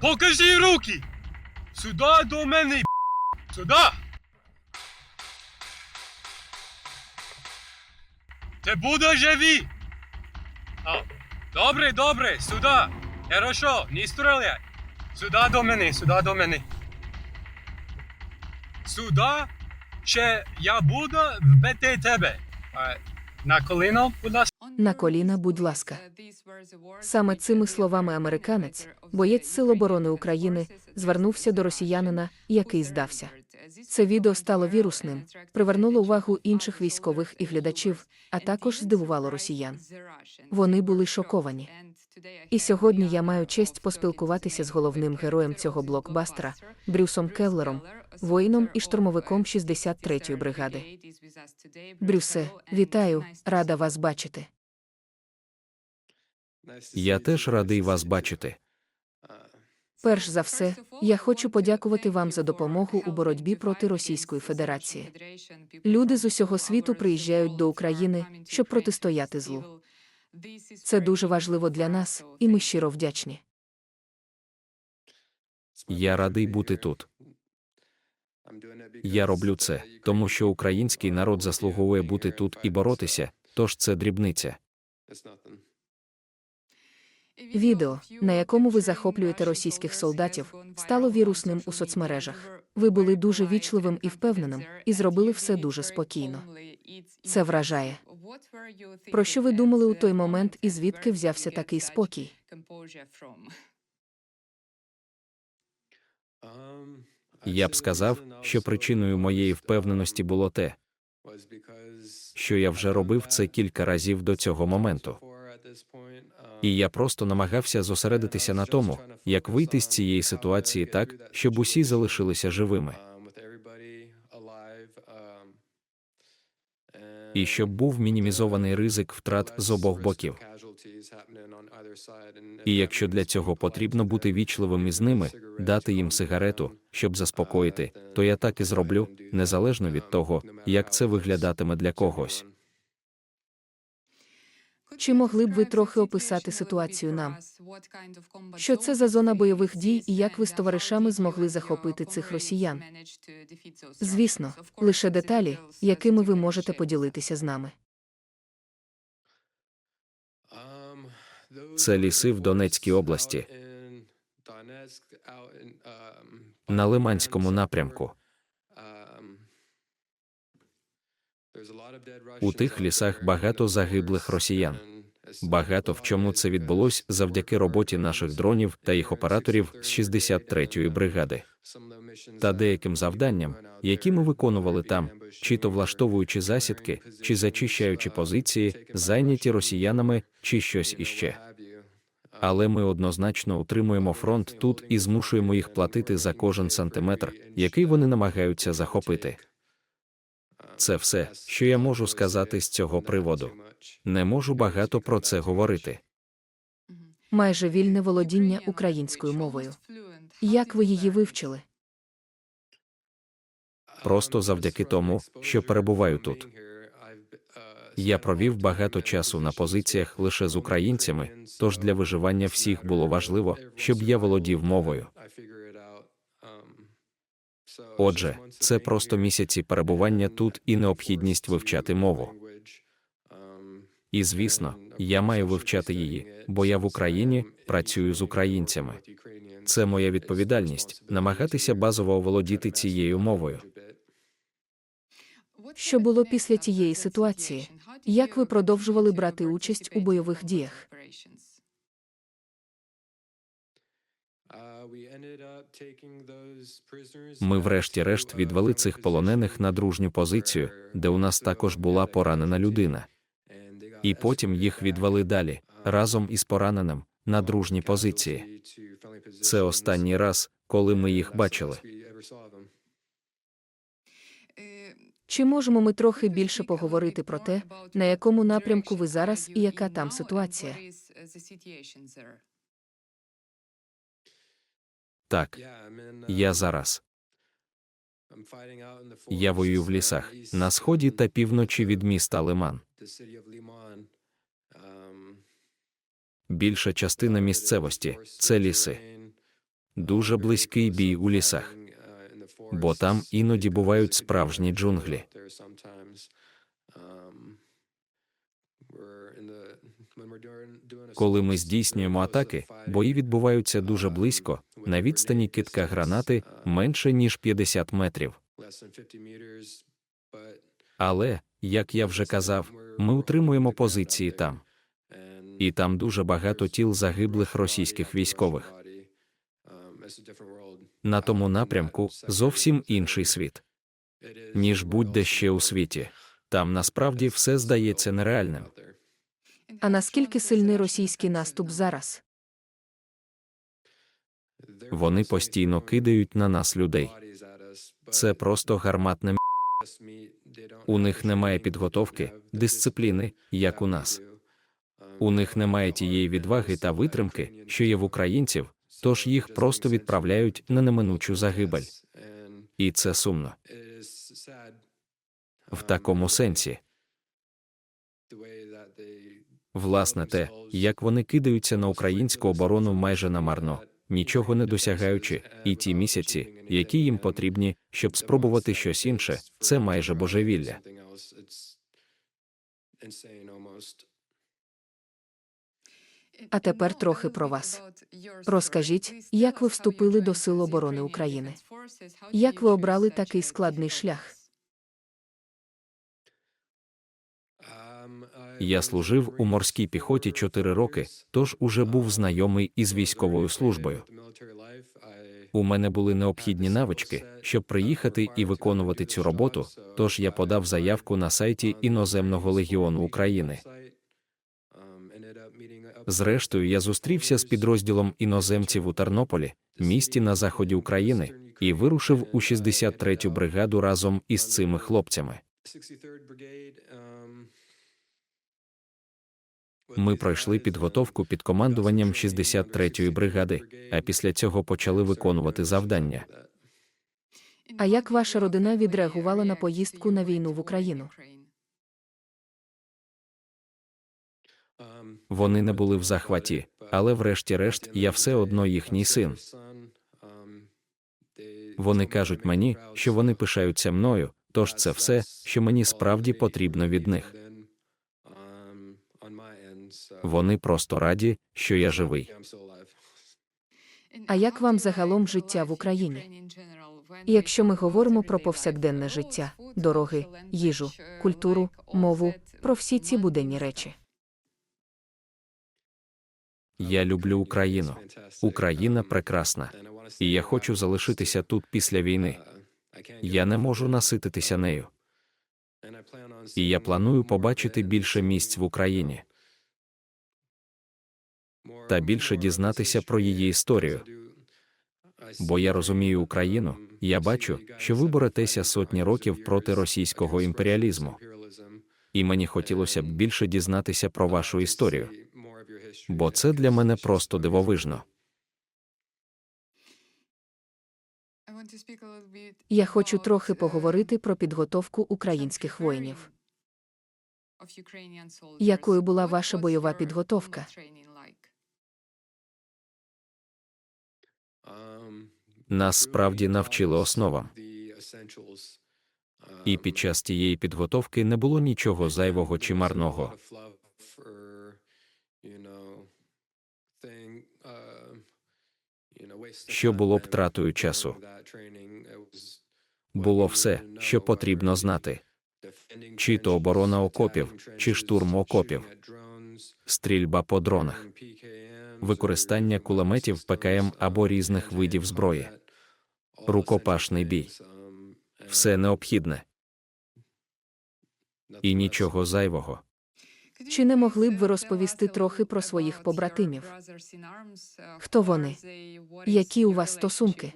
Покажи руки! Сюда до мене! Сюда! Ти будеш живі! А, добре, добре, сюди! Хорошо, не стріляй! Сюди до мене, сюди до мене. Сюди ще я буду вбити тебе. А, на коліно, будь ласка. На коліна, будь ласка. Саме цими словами американець, боєць Сил оборони України, звернувся до росіянина, який здався. Це відео стало вірусним, привернуло увагу інших військових і глядачів, а також здивувало росіян. Вони були шоковані. І сьогодні я маю честь поспілкуватися з головним героєм цього блокбастера Брюсом Келлером, воїном і штурмовиком 63-ї бригади. Брюсе, вітаю, рада вас бачити. Я теж радий вас бачити. Перш за все, я хочу подякувати вам за допомогу у боротьбі проти Російської Федерації. Люди з усього світу приїжджають до України, щоб протистояти злу. Це дуже важливо для нас, і ми щиро вдячні. Я радий бути тут. Я роблю це, тому що український народ заслуговує бути тут і боротися, тож це дрібниця. Відео, на якому ви захоплюєте російських солдатів, стало вірусним у соцмережах. Ви були дуже вічливим і впевненим, і зробили все дуже спокійно. Це вражає. Про що ви думали у той момент і звідки взявся такий спокій? Я б сказав, що причиною моєї впевненості було те, що я вже робив це кілька разів до цього моменту. І я просто намагався зосередитися на тому, як вийти з цієї ситуації так, щоб усі залишилися живими, і щоб був мінімізований ризик втрат з обох боків. І якщо для цього потрібно бути вічливим із ними, дати їм сигарету, щоб заспокоїти, то я так і зроблю, незалежно від того, як це виглядатиме для когось. Чи могли б ви трохи описати ситуацію нам? Що це за зона бойових дій і як ви з товаришами змогли захопити цих росіян? Звісно, лише деталі, якими ви можете поділитися з нами. Це ліси в Донецькій області, на Лиманському напрямку. У тих лісах багато загиблих росіян. Багато в чому це відбулось завдяки роботі наших дронів та їх операторів з 63-ї бригади та деяким завданням, які ми виконували там, чи то влаштовуючи засідки, чи зачищаючи позиції, зайняті росіянами, чи щось іще. Але ми однозначно утримуємо фронт тут і змушуємо їх платити за кожен сантиметр, який вони намагаються захопити. Це все, що я можу сказати з цього приводу. Не можу багато про це говорити. Майже вільне володіння українською мовою. Як ви її вивчили? Просто завдяки тому, що перебуваю тут. Я провів багато часу на позиціях лише з українцями, тож для виживання всіх було важливо, щоб я володів мовою. Отже, це просто місяці перебування тут і необхідність вивчати мову. І звісно, я маю вивчати її, бо я в Україні працюю з українцями. Це моя відповідальність намагатися базово оволодіти цією мовою. Що було після тієї ситуації? Як ви продовжували брати участь у бойових діях? Ми, врешті-решт, відвели цих полонених на дружню позицію, де у нас також була поранена людина. І потім їх відвели далі разом із пораненим на дружні позиції. Це останній раз, коли ми їх бачили. Чи можемо ми трохи більше поговорити про те, на якому напрямку ви зараз і яка там ситуація? Так, я зараз. Я воюю в лісах на сході та півночі від міста Лиман. Більша частина місцевості це ліси. Дуже близький бій у лісах, бо там іноді бувають справжні джунглі. Коли ми здійснюємо атаки, бої відбуваються дуже близько, на відстані китка гранати менше ніж 50 метрів. Але, як я вже казав, ми утримуємо позиції там. І там дуже багато тіл загиблих російських військових. На тому напрямку зовсім інший світ, ніж будь-де ще у світі. Там насправді все здається нереальним. А наскільки сильний російський наступ зараз? Вони постійно кидають на нас людей. Це просто гарматне. У них немає підготовки, дисципліни, як у нас. У них немає тієї відваги та витримки, що є в українців, тож їх просто відправляють на неминучу загибель. І це сумно. В такому сенсі, власне, те, як вони кидаються на українську оборону майже намарно, нічого не досягаючи, і ті місяці, які їм потрібні, щоб спробувати щось інше, це майже божевілля. А тепер трохи про вас. Розкажіть, як ви вступили до Сил оборони України? Як ви обрали такий складний шлях? Я служив у морській піхоті 4 роки, тож уже був знайомий із військовою службою. У мене були необхідні навички, щоб приїхати і виконувати цю роботу. Тож я подав заявку на сайті іноземного легіону України. Зрештою, я зустрівся з підрозділом іноземців у Тернополі, місті на заході України, і вирушив у 63-ю бригаду разом із цими хлопцями. Ми пройшли підготовку під командуванням 63-ї бригади, а після цього почали виконувати завдання. А як ваша родина відреагувала на поїздку на війну в Україну? Вони не були в захваті, але врешті-решт я все одно їхній син. Вони кажуть мені, що вони пишаються мною, тож це все, що мені справді потрібно від них. Вони просто раді, що я живий. А як вам загалом життя в Україні? І Якщо ми говоримо про повсякденне життя, дороги, їжу, культуру, мову, про всі ці буденні речі. Я люблю Україну. Україна прекрасна, і я хочу залишитися тут після війни. Я не можу насититися нею. І я планую побачити більше місць в Україні та більше дізнатися про її історію. Бо я розумію Україну, я бачу, що ви боретеся сотні років проти російського імперіалізму, і мені хотілося б більше дізнатися про вашу історію, бо це для мене просто дивовижно. Я хочу трохи поговорити про підготовку українських воїнів. Якою була ваша бойова підготовка? Нас справді навчили основам, і під час тієї підготовки не було нічого зайвого чи марного. Що було б тратою часу? Було все, що потрібно знати. Чи то оборона окопів, чи штурм окопів, стрільба по дронах, використання кулеметів ПКМ або різних видів зброї, рукопашний бій. Все необхідне. І нічого зайвого. Чи не могли б ви розповісти трохи про своїх побратимів? Хто вони? Які у вас стосунки?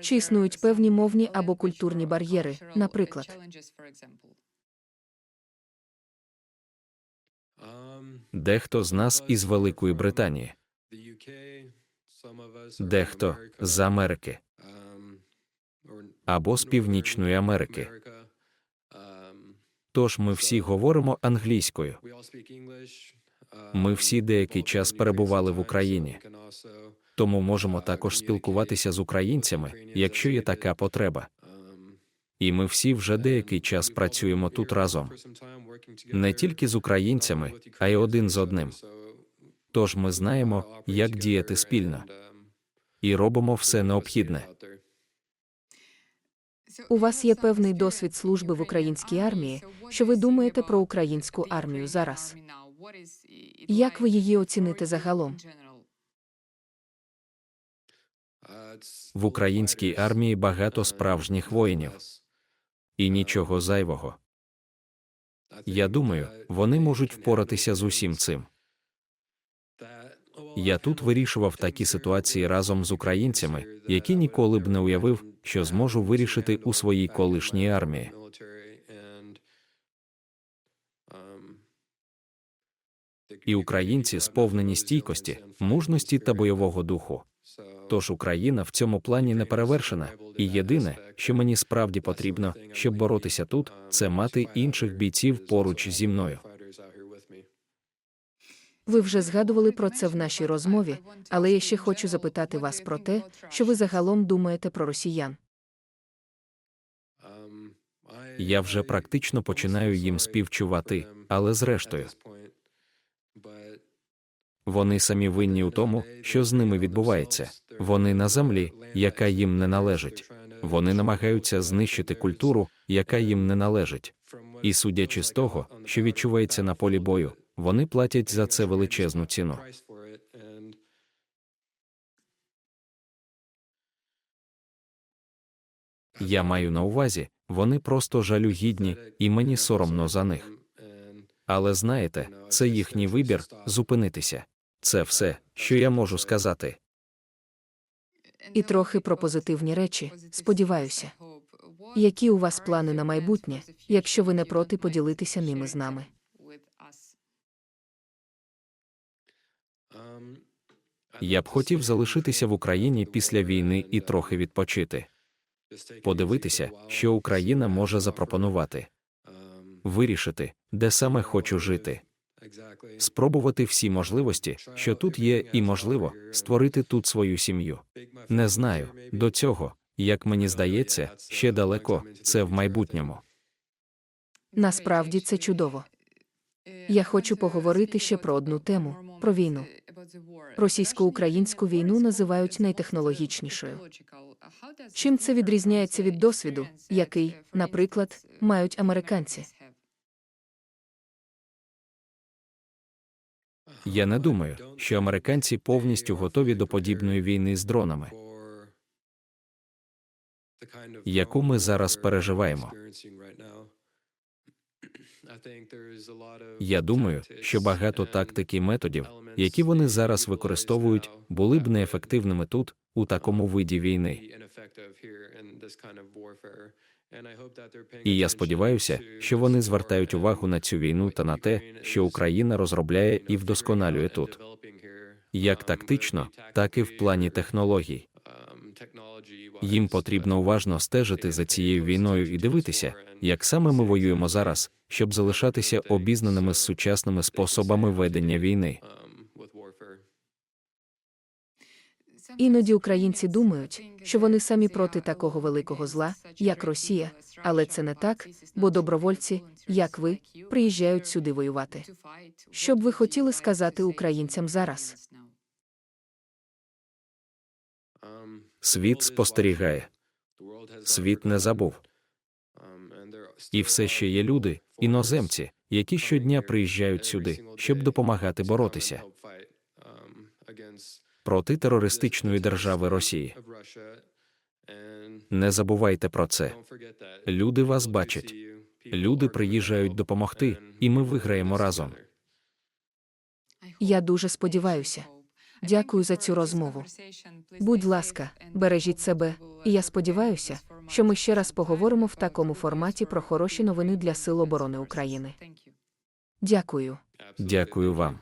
Чи існують певні мовні або культурні бар'єри, наприклад? Дехто з нас із Великої Британії, дехто з Америки або з Північної Америки. Тож ми всі говоримо англійською. Ми всі деякий час перебували в Україні. Тому можемо також спілкуватися з українцями, якщо є така потреба. І ми всі вже деякий час працюємо тут разом. Не тільки з українцями, а й один з одним. Тож ми знаємо, як діяти спільно, і робимо все необхідне. У вас є певний досвід служби в українській армії. Що ви думаєте про українську армію зараз? Як ви її оціните загалом? В українській армії багато справжніх воїнів і нічого зайвого. Я думаю, вони можуть впоратися з усім цим. Я тут вирішував такі ситуації разом з українцями, які ніколи б не уявив, що зможу вирішити у своїй колишній армії. І українці сповнені стійкості, мужності та бойового духу. Тож Україна в цьому плані не перевершена, і єдине, що мені справді потрібно, щоб боротися тут, це мати інших бійців поруч зі мною. Ви вже згадували про це в нашій розмові, але я ще хочу запитати вас про те, що ви загалом думаєте про росіян. Я вже практично починаю їм співчувати, але зрештою, вони самі винні у тому, що з ними відбувається. Вони на землі, яка їм не належить. Вони намагаються знищити культуру, яка їм не належить. І судячи з того, що відчувається на полі бою, вони платять за це величезну ціну. Я маю на увазі, вони просто жалюгідні, і мені соромно за них. Але знаєте, це їхній вибір зупинитися. Це все, що я можу сказати. І трохи про позитивні речі, сподіваюся. Які у вас плани на майбутнє, якщо ви не проти поділитися ними з нами? Я б хотів залишитися в Україні після війни і трохи відпочити, подивитися, що Україна може запропонувати, вирішити, де саме хочу жити, спробувати всі можливості, що тут є, і можливо, створити тут свою сім'ю. Не знаю до цього, як мені здається, ще далеко це в майбутньому. Насправді це чудово. Я хочу поговорити ще про одну тему про війну. Російсько-українську війну називають найтехнологічнішою. Чим це відрізняється від досвіду, який, наприклад, мають американці? Я не думаю, що американці повністю готові до подібної війни з дронами, яку ми зараз переживаємо. Я думаю, що багато тактик і методів, які вони зараз використовують, були б неефективними тут, у такому виді війни. І я сподіваюся, що вони звертають увагу на цю війну та на те, що Україна розробляє і вдосконалює тут, як тактично, так і в плані технологій. Їм потрібно уважно стежити за цією війною і дивитися, як саме ми воюємо зараз, щоб залишатися обізнаними з сучасними способами ведення війни. Іноді українці думають, що вони самі проти такого великого зла, як Росія, але це не так, бо добровольці, як ви, приїжджають сюди воювати. Що б ви хотіли сказати українцям зараз? Світ спостерігає, світ не забув. І все ще є люди, іноземці, які щодня приїжджають сюди, щоб допомагати боротися проти терористичної держави Росії. Не забувайте про це. Люди вас бачать. Люди приїжджають допомогти, і ми виграємо разом. Я дуже сподіваюся. Дякую за цю розмову. Будь ласка, бережіть себе, і я сподіваюся, що ми ще раз поговоримо в такому форматі про хороші новини для Сил оборони України. Дякую. Дякую вам.